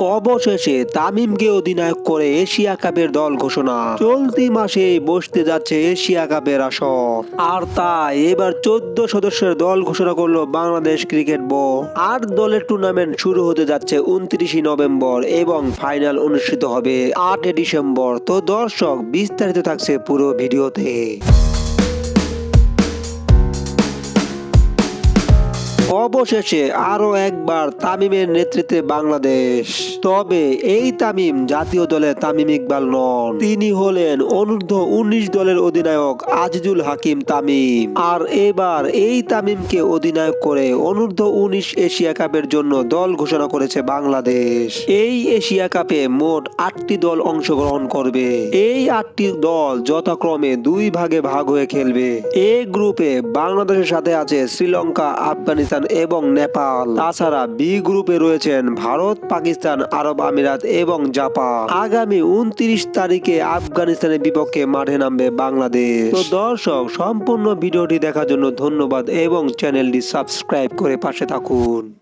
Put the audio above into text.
অবশেষে তামিমকে অধিনায়ক করে এশিয়া কাপের দল ঘোষণা। চলতি মাসে বসতে যাচ্ছে এশিয়া কাপের আসর। আর তাই এবার চোদ্দ সদস্যের দল ঘোষণা করল বাংলাদেশ ক্রিকেট বোর্ড। আট দলের টুর্নামেন্ট শুরু হতে যাচ্ছে উনত্রিশে নভেম্বর এবং ফাইনাল অনুষ্ঠিত হবে আটই ডিসেম্বর। তো দর্শক, বিস্তারিত থাকছে পুরো ভিডিওতে। অবশেষে আরও একবার তামিমের নেতৃত্বে বাংলাদেশ। তবে এই তামিম জাতীয় দলের তামিম ইকবাল নন। তিনি হলেন অনূর্ধ্ব উনিশ দলের অধিনায়ক আজিজুল হাকিম তামিম। আর এবার এই তামিমকে অধিনায়ক করে অনূর্ধ্ব উনিশ এশিয়া কাপের জন্য দল ঘোষণা করেছে বাংলাদেশ। এই এশিয়া কাপে মোট আটটি দল অংশগ্রহণ করবে। এই আটটি দল যথাক্রমে দুই ভাগে ভাগ হয়ে খেলবে। এ গ্রুপে বাংলাদেশের সাথে আছে শ্রীলঙ্কা, আফগানিস্তান এবং নেপাল। তাছাড়া বি গ্রুপে রয়েছেন ভারত, পাকিস্তান, আরব আমিরাত এবং জাপান। আগামী উনত্রিশ তারিখে আফগানিস্তানের বিপক্ষে মাঠে নামবে বাংলাদেশ। তো দর্শক, সম্পূর্ণ ভিডিওটি দেখার জন্য ধন্যবাদ এবং চ্যানেলটি সাবস্ক্রাইব করে পাশে থাকুন।